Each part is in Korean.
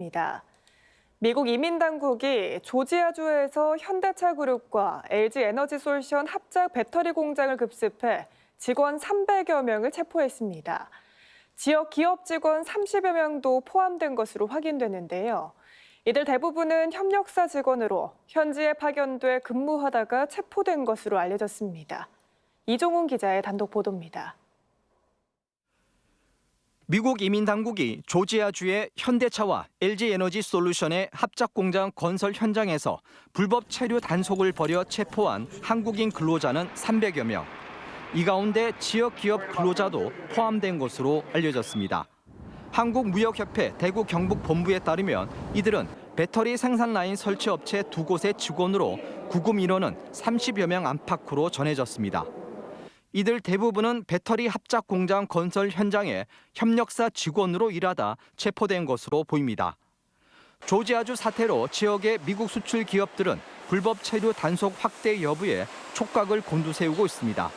입니다. 미국 이민 당국이 조지아주에서 현대차 그룹과 LG 에너지 솔루션 합작 배터리 공장을 급습해 직원 300여 명을 체포했습니다. 지역 기업 직원 30여 명도 포함된 것으로 확인되는데요. 이들 대부분은 협력사 직원으로 현지에 파견돼 근무하다가 체포된 것으로 알려졌습니다. 이종훈 기자의 단독 보도입니다. 미국 이민 당국이 조지아주의 현대차와 LG 에너지 솔루션의 합작 공장 건설 현장에서 불법 체류 단속을 벌여 체포한 한국인 근로자는 300여 명. 이 가운데 지역 기업 근로자도 포함된 것으로 알려졌습니다. 한국무역협회 대구 경북 본부에 따르면 이들은 배터리 생산 라인 설치 업체 두 곳의 직원으로 구금 인원은 30여 명 안팎으로 전해졌습니다. 이들 대부분은 배터리 합작 공장 건설 현장에 협력사 직원으로 일하다 체포된 것으로 보입니다. 조지아주 사태로 지역의 미국 수출 기업들은 불법 체류 단속 확대 여부에 촉각을 곤두세우고 있습니다.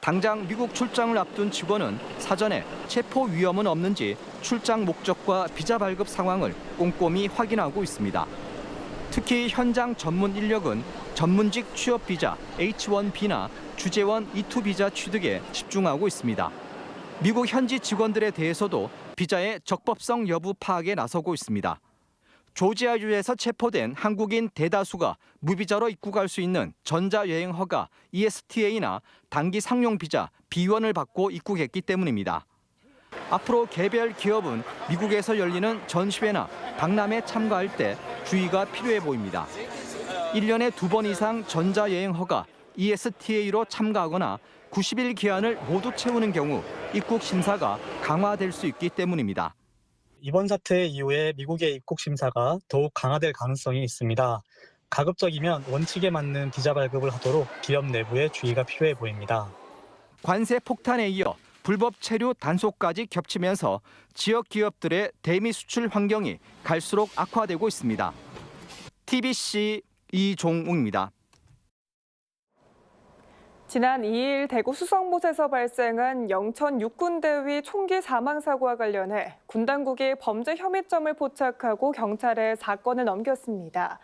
당장 미국 출장을 앞둔 직원은 사전에 체포 위험은 없는지 출장 목적과 비자 발급 상황을 꼼꼼히 확인하고 있습니다. 특히 현장 전문 인력은 전문직 취업 비자 H1B나 주재원 E2 비자 취득에 집중하고 있습니다. 미국 현지 직원들에 대해서도 비자의 적법성 여부 파악에 나서고 있습니다. 조지아주에서 체포된 한국인 대다수가 무비자로 입국할 수 있는 전자여행 허가 ESTA나 단기 상용 비자 B1을 받고 입국했기 때문입니다. 앞으로 개별 기업은 미국에서 열리는 전시회나 박람회 참가할 때 주의가 필요해 보입니다. 1년에 두 번 이상 전자여행 허가 ESTA로 참가하거나 90일 기한을 모두 채우는 경우 입국 심사가 강화될 수 있기 때문입니다. 이번 사태 이후에 미국의 입국 심사가 더욱 강화될 가능성이 있습니다. 가급적이면 원칙에 맞는 비자 발급을 하도록 기업 내부에 주의가 필요해 보입니다. 관세 폭탄에 이어 불법 체류 단속까지 겹치면서 지역 기업들의 대미 수출 환경이 갈수록 악화되고 있습니다. TBC 이종웅입니다. 지난 2일 대구 수성못에서 발생한 영천 육군대위 총기 사망 사고와 관련해 군 당국이 범죄 혐의점을 포착하고 경찰에 사건을 넘겼습니다.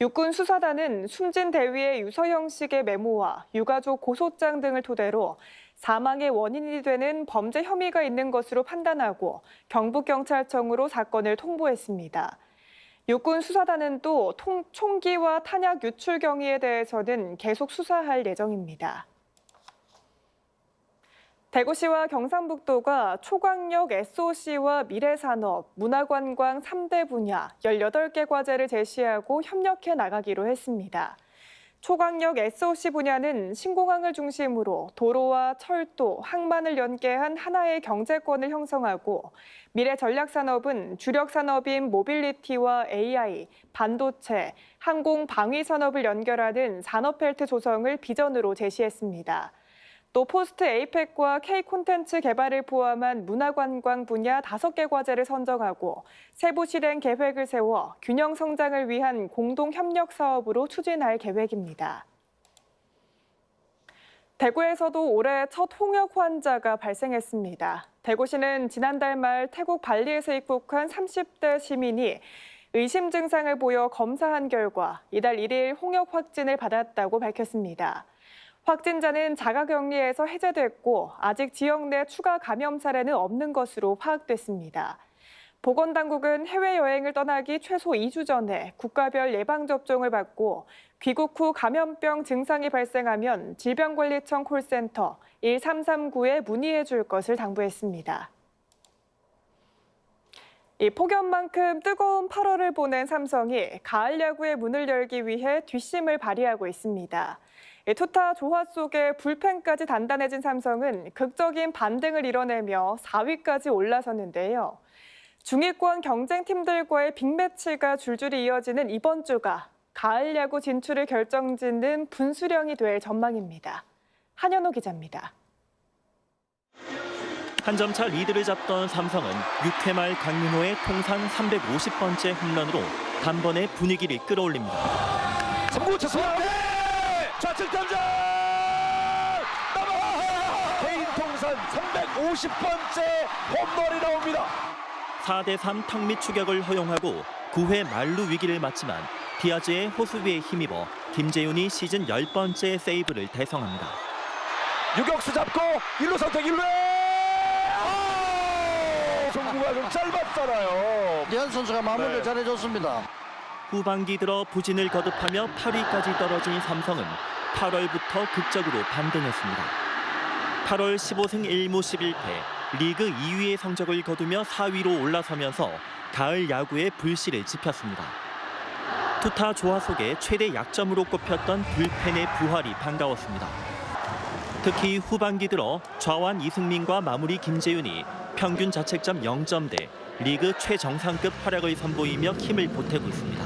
육군 수사단은 숨진 대위의 유서 형식의 메모와 유가족 고소장 등을 토대로 사망의 원인이 되는 범죄 혐의가 있는 것으로 판단하고 경북경찰청으로 사건을 통보했습니다. 육군 수사단은 또 통- 총기와 탄약 유출 경위에 대해서는 계속 수사할 예정입니다. 대구시와 경상북도가 초강력 SOC와 미래산업, 문화관광 3대 분야 18개 과제를 제시하고 협력해 나가기로 했습니다. 초강력 SOC 분야는 신공항을 중심으로 도로와 철도, 항만을 연계한 하나의 경제권을 형성하고 미래 전략 산업은 주력 산업인 모빌리티와 AI, 반도체, 항공 방위 산업을 연결하는 산업 벨트 조성을 비전으로 제시했습니다. 또 포스트 에이펙과 K 콘텐츠 개발을 포함한 문화관광 분야 5개 과제를 선정하고 세부 실행 계획을 세워 균형 성장을 위한 공동 협력 사업으로 추진할 계획입니다. 대구에서도 올해 첫 홍역 환자가 발생했습니다. 대구시는 지난달 말 태국 발리에서 입국한 30대 시민이 의심 증상을 보여 검사한 결과 이달 1일 홍역 확진을 받았다고 밝혔습니다. 확진자는 자가격리에서 해제됐고 아직 지역 내 추가 감염 사례는 없는 것으로 파악됐습니다. 보건당국은 해외여행을 떠나기 최소 2주 전에 국가별 예방접종을 받고 귀국 후 감염병 증상이 발생하면 질병관리청 콜센터 1339에 문의해 줄 것을 당부했습니다. 이 폭염만큼 뜨거운 8월을 보낸 삼성이 가을 야구의 문을 열기 위해 뒷심을 발휘하고 있습니다. 이 투타 조화 속에 불펜까지 단단해진 삼성은 극적인 반등을 이뤄내며 4위까지 올라섰는데요. 중위권 경쟁팀들과의 빅매치가 줄줄이 이어지는 이번 주가 가을 야구 진출을 결정짓는 분수령이 될 전망입니다. 한현호 기자입니다. 한 점 차 리드를 잡던 삼성은 6회 말 강민호의 통산 350번째 홈런으로 단번에 분위기를 끌어올립니다. 3구 쳤습니다. 좌측! 넘어! 개인 통산 350번째 홈런이 나옵니다. 4대3 턱밑 추격을 허용하고 9회 만루 위기를 맞지만 디아즈의 호수비에 힘입어 김재윤이 시즌 10번째 세이브를 달성합니다. 유격수 잡고 1루 선택 1루에 아! 송구가 좀 짧았잖아요. 이한 선수가 마무리를 네. 잘해줬습니다. 후반기 들어 부진을 거듭하며 8위까지 떨어진 삼성은 8월부터 극적으로 반등했습니다. 8월 15승 1무 11패, 리그 2위의 성적을 거두며 4위로 올라서면서 가을 야구의 불씨를 지폈습니다. 투타 조화 속에 최대 약점으로 꼽혔던 불펜의 부활이 반가웠습니다. 특히 후반기 들어 좌완 이승민과 마무리 김재윤이 평균 자책점 0점대 리그 최정상급 활약을 선보이며 힘을 보태고 있습니다.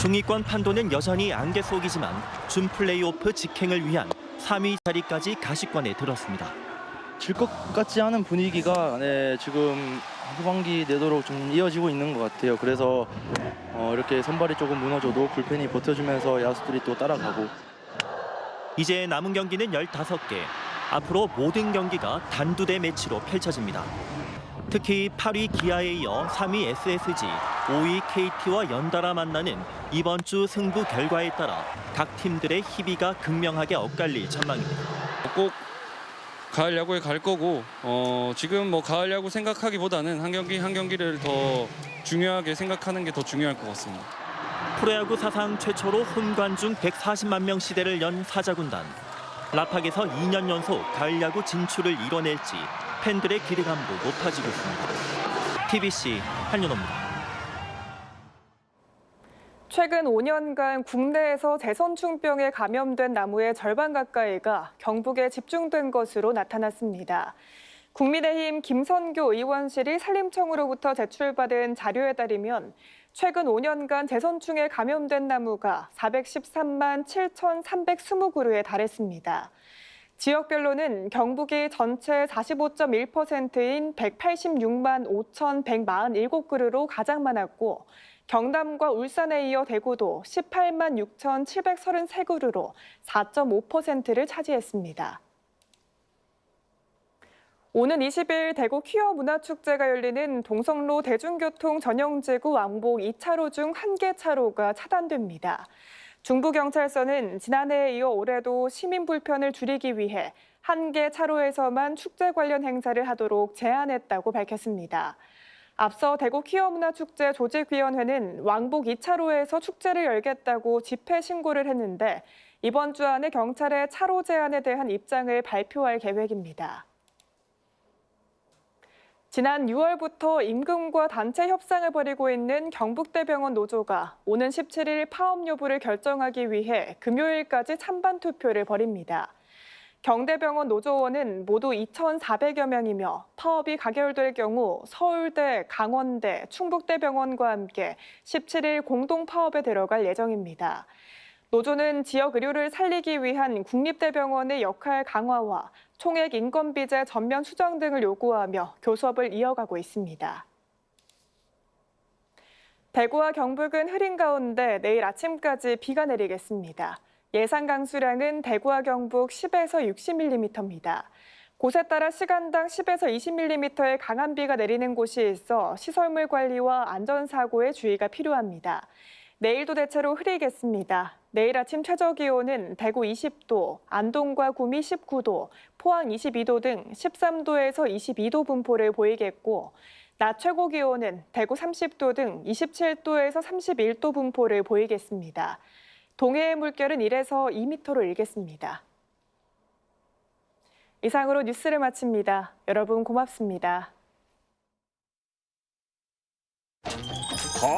중위권 판도는 여전히 안개 속이지만 준 플레이오프 직행을 위한 3위 자리까지 가시권에 들었습니다. 질 것 같지 않은 분위기가 네, 지금 후반기 내도록 좀 이어지고 있는 것 같아요. 그래서 어, 이렇게 선발이 조금 무너져도 불펜이 버텨주면서 야수들이 또 따라가고 이제 남은 경기는 15개. 앞으로 모든 경기가 단두대 매치로 펼쳐집니다. 특히 8위 기아에 이어 3위 SSG, 5위 KT와 연달아 만나는 이번 주 승부 결과에 따라 각 팀들의 희비가 극명하게 엇갈릴 전망입니다. 꼭 가을 야구에 갈 거고 어, 지금 뭐 가을 야구 생각하기보다는 한 경기 한 경기를 더 중요하게 생각하는 게 더 중요할 것 같습니다. 프로야구 사상 최초로 홈관중 140만 명 시대를 연 사자군단. 라팍에서 2년 연속 가을 야구 진출을 이뤄낼지 팬들의 기대감도 높아지고 있습니다. TBC 한윤호입니다. 최근 5년간 국내에서 재선충병에 감염된 나무의 절반 가까이가 경북에 집중된 것으로 나타났습니다. 국민의힘 김선교 의원실이 산림청으로부터 제출받은 자료에 따르면 최근 5년간 재선충에 감염된 나무가 413만 7,320그루에 달했습니다. 지역별로는 경북이 전체 45.1%인 186만 5,147그루로 가장 많았고 경남과 울산에 이어 대구도 18만 6,733그루로 4.5%를 차지했습니다. 오는 20일 대구 퀴어 문화축제가 열리는 동성로 대중교통 전용지구 왕복 2차로 중 한 개 차로가 차단됩니다. 중부경찰서는 지난해에 이어 올해도 시민 불편을 줄이기 위해 한 개 차로에서만 축제 관련 행사를 하도록 제한했다고 밝혔습니다. 앞서 대구 퀴어 문화축제 조직위원회는 왕복 2차로에서 축제를 열겠다고 집회 신고를 했는데 이번 주 안에 경찰의 차로 제한에 대한 입장을 발표할 계획입니다. 지난 6월부터 임금과 단체 협상을 벌이고 있는 경북대병원 노조가 오는 17일 파업 여부를 결정하기 위해 금요일까지 찬반 투표를 벌입니다. 경대병원 노조원은 모두 2,400여 명이며 파업이 가결될 경우 서울대, 강원대, 충북대병원과 함께 17일 공동 파업에 들어갈 예정입니다. 노조는 지역 의료를 살리기 위한 국립대병원의 역할 강화와 총액 인건비제 전면 수정 등을 요구하며 교섭을 이어가고 있습니다. 대구와 경북은 흐린 가운데 내일 아침까지 비가 내리겠습니다. 예상 강수량은 대구와 경북 10에서 60mm입니다. 곳에 따라 시간당 10에서 20mm의 강한 비가 내리는 곳이 있어 시설물 관리와 안전사고에 주의가 필요합니다. 내일도 대체로 흐리겠습니다. 내일 아침 최저 기온은 대구 20도, 안동과 구미 19도, 포항 22도 등 13도에서 22도 분포를 보이겠고 낮 최고 기온은 대구 30도 등 27도에서 31도 분포를 보이겠습니다. 동해의 물결은 1에서 2m로 일겠습니다. 이상으로 뉴스를 마칩니다. 여러분 고맙습니다.